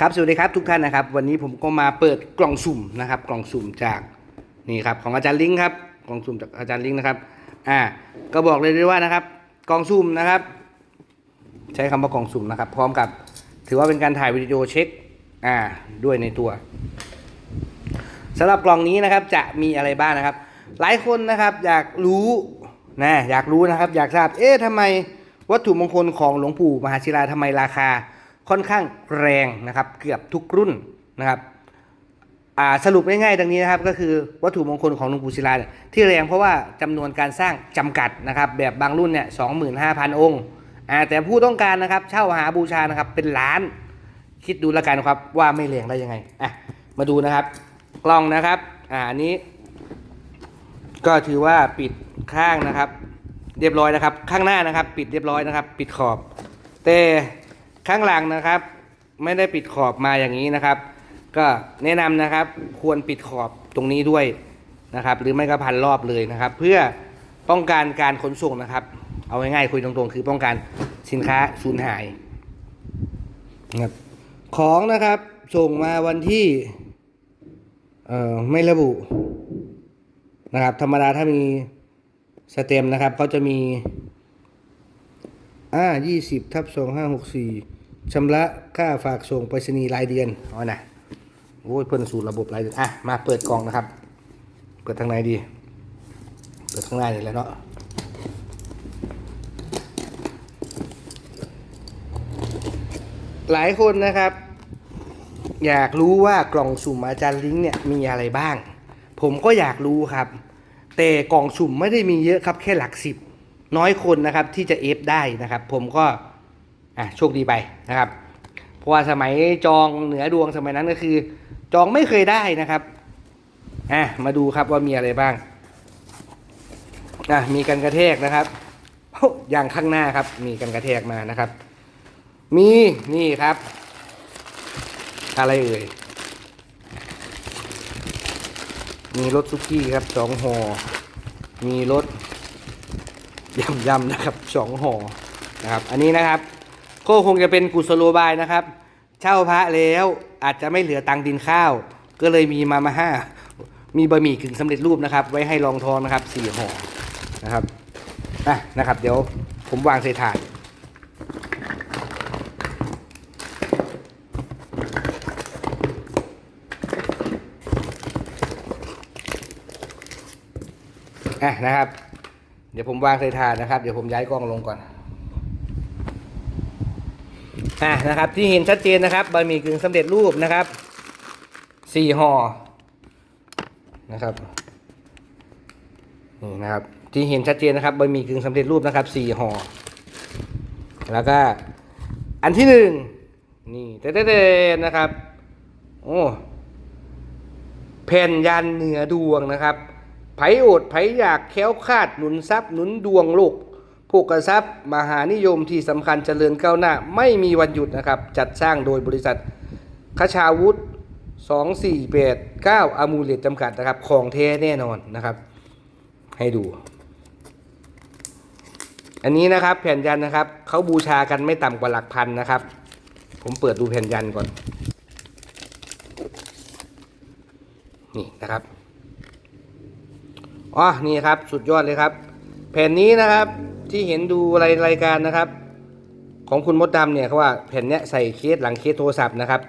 ครับสวัสดีครับทุกท่านนะครับ วันนี้ผมก็มาเปิดกล่องสุ่มนะครับ กล่องสุ่มจากนี่ครับของอาจารย์ลิงก์ครับกล่องสุ่มจากอาจารย์ลิงก์นะครับอ่าก็บอกเลยได้ว่านะครับกล่องสุ่มนะครับ ใช้คำว่ากล่องสุ่มนะครับ พร้อมกับถือว่าเป็นการถ่ายวิดีโอเช็คอ่าด้วยในตัวสำหรับกล่องนี้นะครับจะมีอะไรบ้างนะครับ หลายคนนะครับอยากรู้นะอยากรู้นะครับ อยากทราบเอ๊ะทำไม วัตถุมงคลของหลวงปู่มหาศิลาทำไมราคาค่อนข้างแรงนะครับ เกือบทุกรุ่นนะครับสรุปง่ายๆดังนี้นะครับก็คือวัตถุมงคลของหลวงปู่ศิลาที่แรงเพราะว่าจำนวนการสร้างจำกัดนะครับ แบบบางรุ่นเนี่ยสองหมื่นห้าพันองค์แต่ผู้ต้องการนะครับเช่าหาบูชานะครับเป็นล้าน คิดดูแล้วกันครับว่าไม่แรงได้ยังไงอะมาดูนะครับ กล้องนะครับอ่าอันนี้ ก็ถือว่าปิดข้างนะครับ เรียบร้อยนะครับ ข้างหน้านะครับ ปิดเรียบร้อยนะครับ ปิดขอบ แต่ข้างหลังนะครับ ไม่ได้ปิดขอบมาอย่างนี้นะครับ ก็แนะนำนะครับ ควรปิดขอบตรงนี้ด้วยนะครับ หรือไม่ก็พันรอบเลยนะครับ เพื่อป้องกันการขนส่งนะครับ เอาง่ายๆคุยตรงๆ คือป้องกันสินค้าสูญหายนะครับของนะครับส่งมาวันที่เอ่อไม่ระบุนะครับ ธรรมดาถ้ามี สเต็มนะครับเขาจะมีอ่ายี่สิบทับสองห้าหกสี่ชำระค่าฝากส่งไปรษณีย์รายเดือนเอานะโอ้ยเพิ่นสูตรระบบรายเดือนอะมาเปิดกล่องนะครับ เปิดทางไหนดี เปิดข้างหน้านี่แหละเนาะหลายคนนะครับ อยากรู้ว่ากล่องสุ่มอาจารย์ลิงเนี่ยมีอะไรบ้าง ผมก็อยากรู้ครับ แต่กล่องสุ่มไม่ได้มีเยอะครับแค่หลักสิบน้อยคนนะครับที่จะเอฟได้นะครับ ผมก็อะโชคดีไปนะครับ เพราะว่าสมัยจองเหนือดวงสมัยนั้นก็คือ จองไม่เคยได้นะครับอะมาดูครับว่ามีอะไรบ้างอะมีกันกระแทกนะครับโอ้อย่างข้างหน้าครับ มีกันกระแทกมานะครับ มีนี่ครับ อะไรเอ่ย มีรถซุกี้ครับสองห่อมีรถยำยำนะครับสองห่อนะครับอันนี้นะครับก็คงจะเป็นกุศโลบายนะครับ เช่าพระแล้วอาจจะไม่เหลือตังค์ดินข้าว ก็เลยมีมามาห้ามีบะหมี่กึ่งสำเร็จรูปนะครับ ไว้ให้รองทองนะครับสี่ห่อนะครับอะนะครับ เดี๋ยวผมวางใส่ถาด อะนะครับ เดี๋ยวผมวางใส่ถาดนะครับ เดี๋ยวผมย้ายกล้องลงก่อนอะนะครับ ที่เห็นชัดเจนนะครับบะหมี่กึ่งสำเร็จรูปนะครับสี่ห่อนะครับนี่นะครับ ที่เห็นชัดเจนนะครับบะหมี่กึ่งสำเร็จรูปนะครับสี่ห่อแล้วก็อันที่หนึ่งนี่เต้ๆๆนะครับ โอ้แผ่นยันเหนือดวงนะครับ ไผโอดไผอยากแค้วคาดหนุนทรัพย์หนุนดวงโลกพวกกทรัพย์มหานิยมที่สำคัญเจริญก้าวหน้า ไม่มีวันหยุดนะครับ จัดสร้างโดยบริษัทคชาวุฒิ2489อามูเลตจำกัดนะครับ ของแท้แน่นอนนะครับ ให้ดู อันนี้นะครับแผ่นยันนะครับ เขาบูชากันไม่ต่ำกว่าหลักพันนะครับ ผมเปิดดูแผ่นยันก่อน นี่นะครับ อ๋อนี่ครับสุดยอดเลยครับ แผ่นนี้นะครับที่เห็นดูรายรายการนะครับ ของคุณมดดำเนี่ยเขาว่าแผ่นเนี้ยใส่เคสหลังเคสโทรศัพท์นะครับ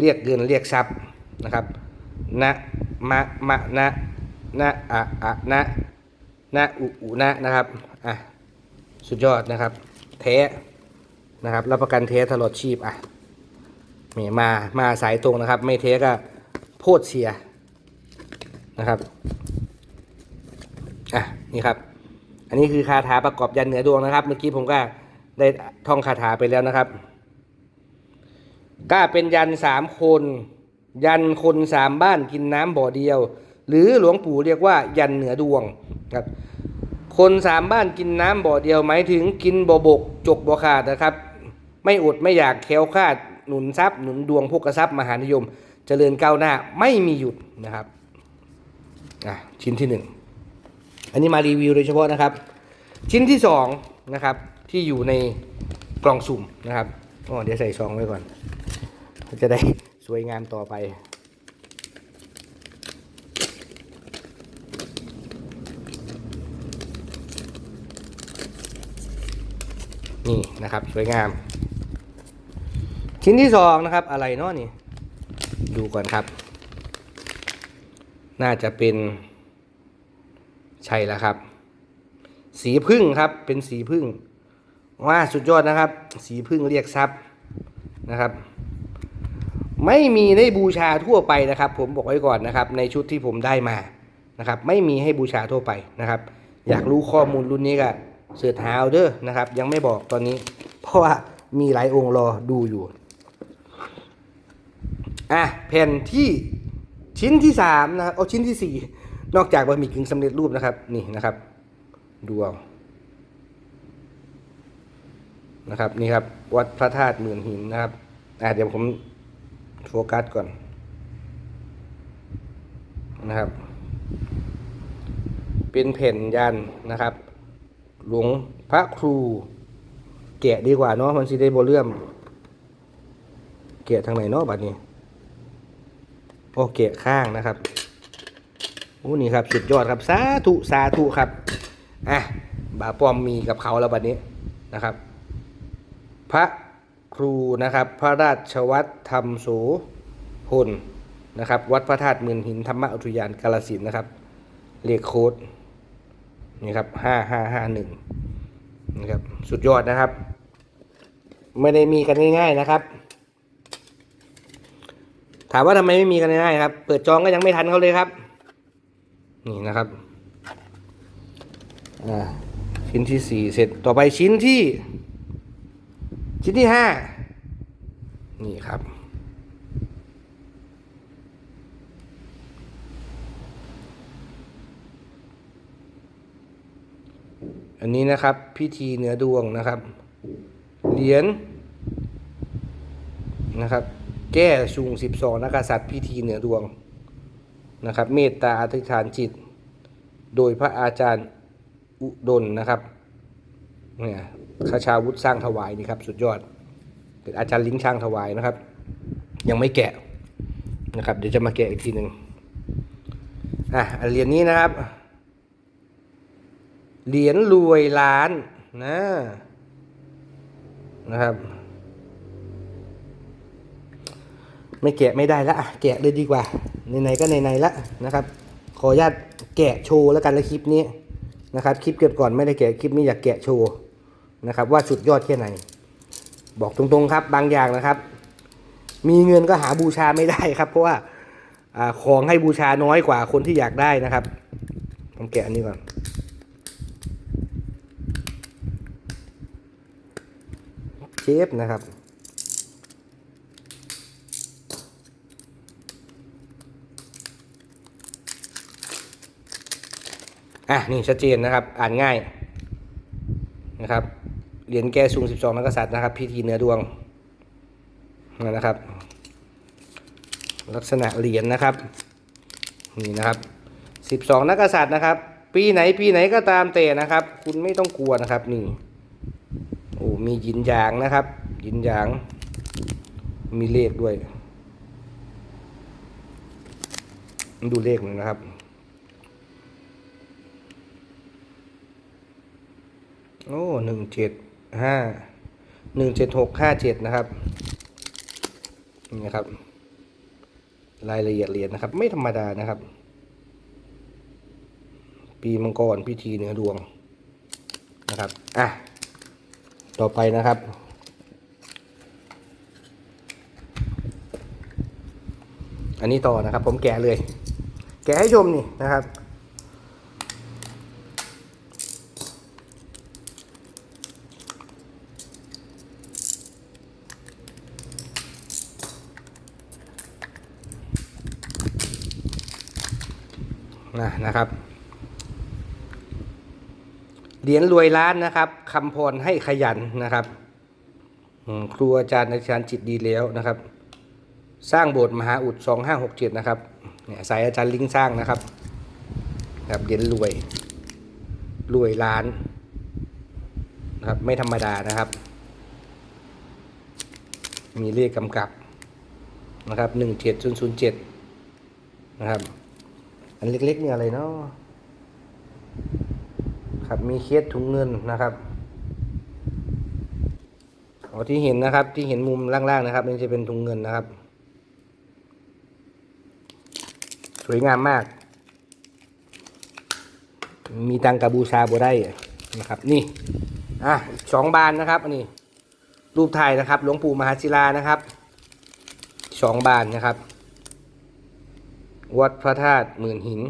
เรียกเงินเรียกทรัพย์นะครับนะมะมะนะนะอะอะนะนะอุอุนะนะครับอะสุดยอดนะครับ แท้นะครับรับประกันแท้ตลอดชีพอะเมมามาสายตรงนะครับ ไม่เทก็โพดเสียนะครับ อะนี่ครับ อันนี้คือคาถาประกอบยันเหนือดวงนะครับ เมื่อกี้ผมก็ได้ท่องคาถาไปแล้วนะครับก็เป็นยันสามคน ยันคนสามบ้านกินน้ำบ่อเดียว หรือหลวงปู่เรียกว่ายันเหนือดวงครับคนสามบ้านกินน้ำบ่อเดียวหมายถึงกินบ่บก จกบ่ขาดนะครับ ไม่อดไม่อยากแคล้วคาดหนุนทรัพย์หนุนดวงพวกกระทรัพย์มหานิยม เจริญก้าวหน้าไม่มีหยุดนะครับ อะชิ้นที่หนึ่ง อันนี้มารีวิวโดยเฉพาะนะครับ ชิ้นที่สองนะครับที่อยู่ในกล่องสุ่มนะครับอ๋อเดี๋ยวใส่ซองไว้ก่อนจะได้สวยงามต่อไป นี่นะครับสวยงาม ชิ้นที่สองนะครับอะไรเนาะนี่ ดูก่อนครับ น่าจะเป็น ใช่แล้วครับ สีพึ่งครับเป็นสีพึ่งว่าสุดยอดนะครับ สีพึ่งเรียกทรัพย์นะครับ ไม่มีได้บูชาทั่วไปนะครับ ผมบอกไว้ก่อนนะครับ ในชุดที่ผมได้มานะครับ ไม่มีให้บูชาทั่วไปนะครับ อยากรู้ข้อมูลรุ่นนี้ก็เสิร์ชหาเด้อนะครับ ยังไม่บอกตอนนี้ เพราะว่ามีหลายองค์รอดูอยู่อะแผ่นที่ชิ้นที่สามนะครับเอาชิ้นที่สี่ นอกจากบะหมี่กึ่งสำเร็จรูปนะครับ นี่นะครับ ดูเอานะครับ นี่ครับ วัดพระธาตุหมื่นหินนะครับอะเดี๋ยวผมโฟกัสก่อน นะครับ เป็นแผ่นยันนะครับ หลวงพระครู แกะดีกว่าเนาะมันสิได้โบเลื่อมแกะทางไหนเนาะบัดนี้โอแกะข้างนะครับ โอ้นี่ครับสุดยอดครับสาธุสาธุครับอะบาปอมมีกับเขาแล้วบัดนี้นะครับ พระครูนะครับ พระราชวัตรธรรมโสพลนะครับ วัดพระธาตุมื่นหินธรรมอุทยานกาลสินนะครับเลขโค้ดนี่ครับห้าห้าห้าหนึ่งนะครับสุดยอดนะครับ ไม่ได้มีกันง่ายๆนะครับ ถามว่าทำไมไม่มีกันง่ายๆครับ เปิดจองก็ยังไม่ทันเขาเลยครับ นี่นะครับชิ้นที่สี่เสร็จต่อไปชิ้นที่ ชิ้นที่ห้านี่ครับอันนี้นะครับพิธีเหนือดวงนะครับเหรียญนะครับ แก้ชุงสิบสองนักษัตริย์พิธีเหนือดวง นะครับ เมตตาอธิษฐานจิต โดยพระอาจารย์อุดลนะครับเนี่ยขาชาวุฒิสร้างถวายนี่ครับสุดยอดเป็นอาจารย์ลิงช่างถวายนะครับ ยังไม่แกะนะครับ เดี๋ยวจะมาแกะอีกทีหนึ่งอะอนเหรียญนี้นะครับ เหรียญรวยล้านนะนะครับ ไม่แกะไม่ได้ละอะแกะเลยดีกว่า ไหนๆก็ไหนๆละนะครับ ขออนุญาตแกะโชว์แล้วกันในคลิปนี้นะครับ คลิปเกิดก่อนไม่ได้แกะคลิปนี้อยากแกะโชว์นะครับ ว่าสุดยอดแค่ไหน บอกตรงๆครับ บางอย่างนะครับ มีเงินก็หาบูชาไม่ได้ครับ เพราะว่าอาของให้บูชาน้อยกว่าคนที่อยากได้นะครับ ผมแกะอันนี้ก่อนเชฟนะครับ อะนี่ชัดเจนนะครับ อ่านง่ายนะครับ เหรียญแก้สูง12 นักกษัตริย์นะครับ พิธีเนื้อดวงนะครับ ลักษณะเหรียญนะครับ นี่นะครับ 12 นักกษัตริย์นะครับ ปีไหนปีไหนก็ตามแต่นะครับ คุณไม่ต้องกลัวนะครับนี่ โอ้ มียินยางนะครับ ยินยาง มีเลขด้วย ดูเลขหนึ่งนะครับ โอ้หนึ่งเจ็ดห้าหนึ่งเจ็ดหกห้าเจ็ดนะครับนี่นะครับ รายละเอียดเหรียญนะครับ ไม่ธรรมดานะครับ ปีมังกรพิธีเหนือดวงนะครับอะต่อไปนะครับอันนี้ต่อนะครับ ผมแกะเลย แกะให้ชมนี่นะครับ นะครับ เหรียญรวยล้านนะครับคำพรให้ขยันนะครับครูอาจารย์อาจารย์จิตดีแล้วนะครับ สร้างโบสถ์มหาอุดสองห้าหกเจ็ดนะครับเนี่ยสายอาจารย์ลิงสร้างนะครับครับเหรียญรวยรวยล้านนะครับไม่ธรรมดานะครับ มีเลขกำกับนะครับหนึ่งเจ็ดศูนย์ศูนย์เจ็ดนะครับ อันเล็กๆเนี่ยอะไรเนาะครับมีเคสถุงเงินนะครับอ๋อที่เห็นนะครับที่เห็นมุมล่างๆนะครับนี่จะเป็นถุงเงินนะครับ สวยงามมาก มีตังกาบูชาบัได้นะครับ นี่อะสองบานนะครับอันนี้รูปถ่ายนะครับ หลวงปู่มหาศิลานะครับสองบานนะครับ วัดพระธาตุหมื่นหิน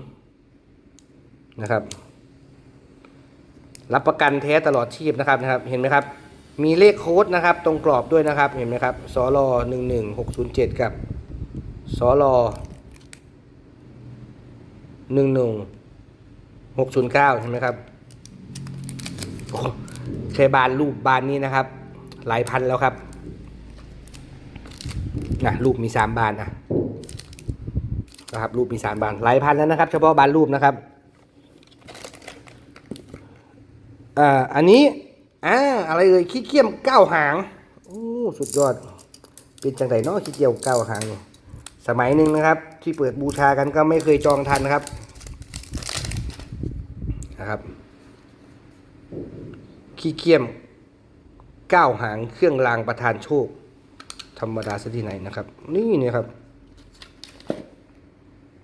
นะครับ รับประกันแท้ตลอดชีพนะครับนะครับ เห็นไหมครับ มีเลขโค้ดนะครับ ตรงกรอบด้วยนะครับ เห็นไหมครับสลอหนึ่งหนึ่งหกศูนย์เจ็ดกับสลอหนึ่งหนึ่งหกศูนย์เก้าเห็นไหมครับโอ้ใช้บานรูปบานนี้นะครับ หลายพันแล้วครับนะรูปมีสามบานนะ นะครับรูปมีสามบานหลายพันแล้วนะครับ เฉพาะบานรูปนะครับอ่าอันนี้อ่าอะไรเอ่ยขี้เกียมเก้าหางโอ้สุดยอดเป็นจังไดเนาะขี้เกียมเก้าหางสมัยหนึ่งนะครับ ที่เปิดบูชากันก็ไม่เคยจองทันนะครับนะครับขี้เกียมก้าวหางเครื่องรางประทานโชค ธรรมดาซะที่ไหนนะครับ นี่นี่ยครับ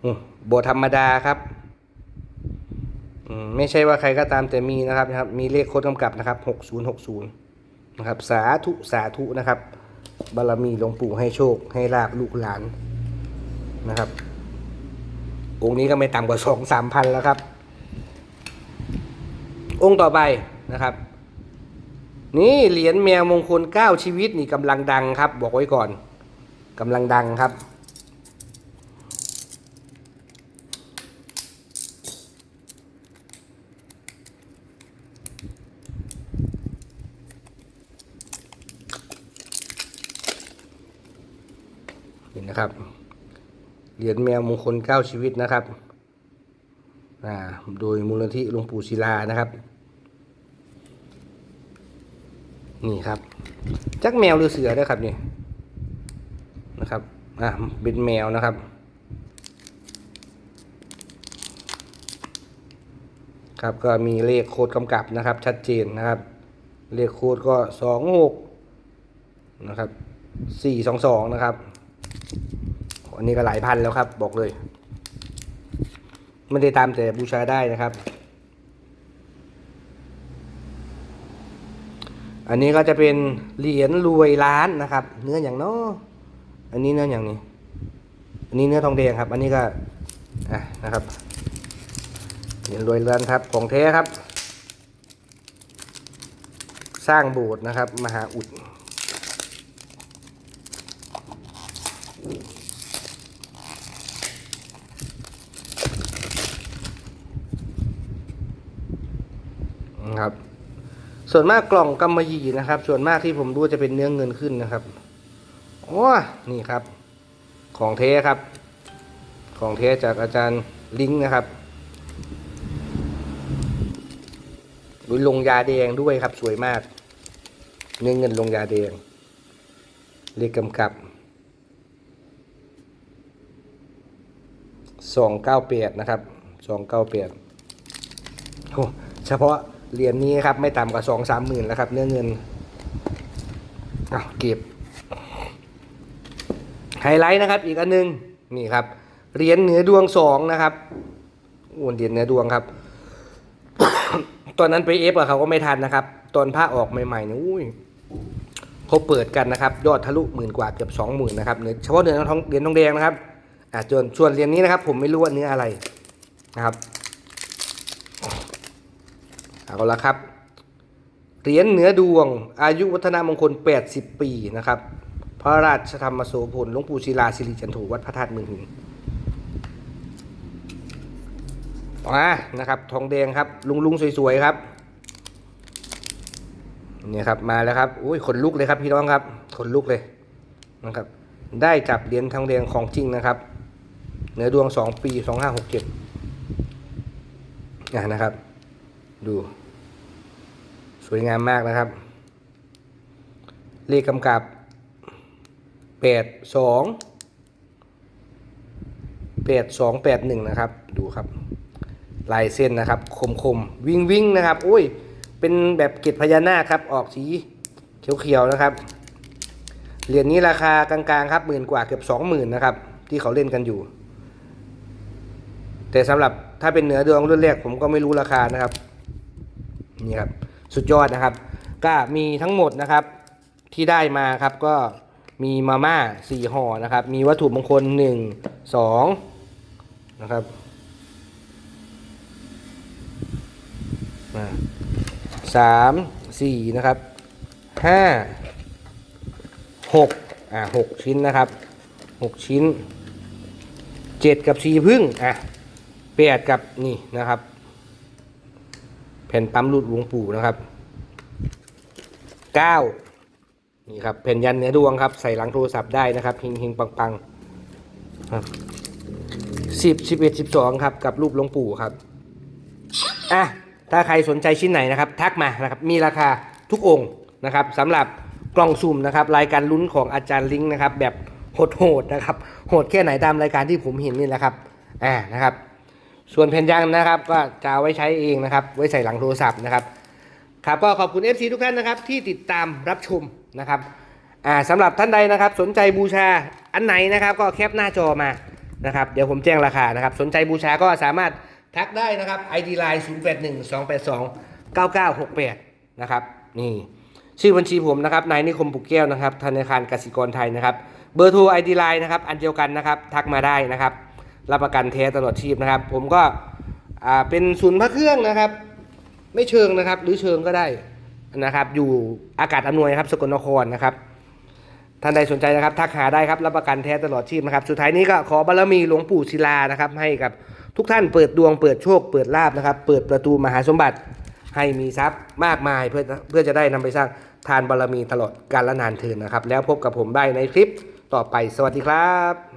อืมบธรรมดาครับไม่ใช่ว่าใครก็ตามแต่มีนะครับนะครับ มีเลขโค้ดกำกับนะครับหกศูนย์หกศูนย์นะครับสาธุสาธุนะครับ บารมีหลวงปู่ให้โชค ให้ลาบลูกหลานนะครับ องค์นี้ก็ไม่ต่ำกว่าสองสามพันแล้วครับ องค์ต่อไปนะครับ นี่เหรียญแมวมงคลเก้าชีวิตนี่กำลังดังครับ บอกไว้ก่อนกำลังดังครับ เห็นนะครับ เหรียญแมวมงคลเก้าชีวิตนะครับอ่าโดยมูลนิธิหลวงปู่ศิลานะครับ นี่ครับ จักแมวหรือเสือด้วยครับนี่นะครับอะเป็นแมวนะครับ ครับก็มีเลขโค้ดกำกับนะครับ ชัดเจนนะครับ เลขโค้ดก็สองหกนะครับสี่สองสองนะครับ อันนี้ก็หลายพันแล้วครับ บอกเลยไม่ได้ตามแต่บูชาได้นะครับ อันนี้ก็จะเป็นเหรียญรวยล้านนะครับ เนื้ออย่างเนาะอันนี้เนื้ออย่างนี้ อันนี้เนื้อทองแดงครับ อันนี้ก็อะนะครับเหรียญรวยล้านครับของแท้ครับ สร้างโบสถ์นะครับ มหาอุด ครับ ส่วนมากกล่องกำมะหยี่นะครับ ส่วนมากที่ผมดูจะเป็นเนื้อเงินขึ้นนะครับโอ้นี่ครับ ของเทครับ ของเทจากอาจารย์ลิงก์นะครับดูลงยาแดงด้วยครับ สวยมาก เนื้อเงินลงยาแดงเลขกำกับสองเก้าแปดนะครับสองเก้าแปดโอ้เฉพาะ เหรียญนี้ครับไม่ต่ำกว่าสองสามหมื่นแล้วครับ เนื้อเงินเอาเก็บไฮไลท์นะครับ อีกอันหนึงนี่ครับเหรียญเหนือดวงสองนะครับโอ้เหรียญเหนือดวงครับ ตอนนั้นไปเอฟกับเขาก็ไม่ทันนะครับ ตอนผ้าออกใหม่ๆเนี่ยอุ้ยเขาเปิดกันนะครับ ยอดทะลุหมื่นกว่าเกือบสองหมื่นนะครับเนื้อเฉพาะเหรียญทองเหรียญทองแดงนะครับอ่าส่วนส่วนเหรียญนี้นะครับ ผมไม่รู้ว่าเนื้ออะไรนะครับ เอาละครับ เหรียญเหนือดวง อายุวัฒนามงคล 80 ปีนะครับ พระราชธรรมโสพลหลวงปู่ศิลาสิริจันโทวัดพระธาตุเมืองหินมานะครับ ทองแดงครับลุงลุงสวยๆครับเนี่ยครับมาแล้วครับอุ้ยขนลุกเลยครับพี่น้องครับขนลุกเลยนะครับ ได้จับเหรียญทองแดงของจริงนะครับ เหนือดวง 2 ปี 2567นะครับ ดู สวยงามมากนะครับ เลขกำกับแปดสองแปดสองแปดหนึ่งนะครับ ดูครับ ลายเส้นนะครับ คมคมๆวิ่งวิ่งนะครับอุ้ย เป็นแบบเกล็ดพญานาคครับ ออกสีเขียวๆนะครับ เหรียญนี้ราคากลางๆครับหมื่นกว่าเกือบสองหมื่นนะครับ ที่เขาเล่นกันอยู่ แต่สำหรับถ้าเป็นเนื้อดวงรุ่นแรกผมก็ไม่รู้ราคานะครับ นี่ครับสุดยอดนะครับ ก็มีทั้งหมดนะครับที่ได้มาครับก็มีมาม่าสี่ห่อนะครับ มีวัตถุมงคลหนึ่งสองนะครับสามสี่นะครับห้าหกอ่าหกชิ้นนะครับหกชิ้นเจ็ดกับสี่พึ่งอะแปดกับนี่นะครับ แผ่นปั๊มรูดหลวงปู่นะครับเก้านี่ครับแผ่นยันเนื้อดวงครับ ใส่หลังโทรศัพท์ได้นะครับเฮงเฮงปังปังครับสิบสิบเอ็ดสิบสองครับ กับรูปหลวงปู่ครับอะถ้าใครสนใจชิ้นไหนนะครับ ทักมานะครับ มีราคาทุกองค์นะครับสำหรับกล่องสุ่มนะครับรายการลุ้นของอาจารย์ลิงก์นะครับ แบบโหดๆนะครับโหดแค่ไหนตามรายการที่ผมเห็นนี่แหละครับอ่านะครับ ส่วนแผ่นยางนะครับ ก็จะเอาไว้ใช้เองนะครับ ไว้ใส่หลังโทรศัพท์นะครับ ครับก็ขอบคุณ FC ทุกท่านนะครับ ที่ติดตามรับชมนะครับอ่าสำหรับท่านใดนะครับ สนใจบูชาอันไหนนะครับ ก็แคปหน้าจอมานะครับ เดี๋ยวผมแจ้งราคานะครับ สนใจบูชาก็สามารถทักได้นะครับ ID Line 0 8 1 2 8 2 9 9 6 8 นะครับ นี่ ชื่อบัญชีผมนะครับ นายนิคมปุกแก้วนะครับ ธนาคารกสิกรไทยนะครับ เบอร์โทร ID Line นะครับ อันเดียวกันนะครับ ทักมาได้นะครับ รับประกันแท้ตลอดชีพนะครับ ผมก็เป็นศูนย์พระเครื่องนะครับ ไม่เชิงนะครับ หรือเชิงก็ได้นะครับ อยู่อากาศอำนวยครับสกลนครนะครับท่านใดสนใจนะครับทักหาได้ครับรับประกันแท้ตลอดชีพนะครับ สุดท้ายนี้ก็ขอบารมีหลวงปู่ศิลานะครับ ให้กับทุกท่านเปิดดวงเปิดโชค เปิดลาบนะครับ เปิดประตูมหาสมบัติให้มีทรัพย์มากมายเพื่อเพื่อจะได้นำไปสร้างทานบารมีตลอดกาลนานเทินนะครับ แล้วพบกับผมได้ในคลิปต่อไปสวัสดีครับ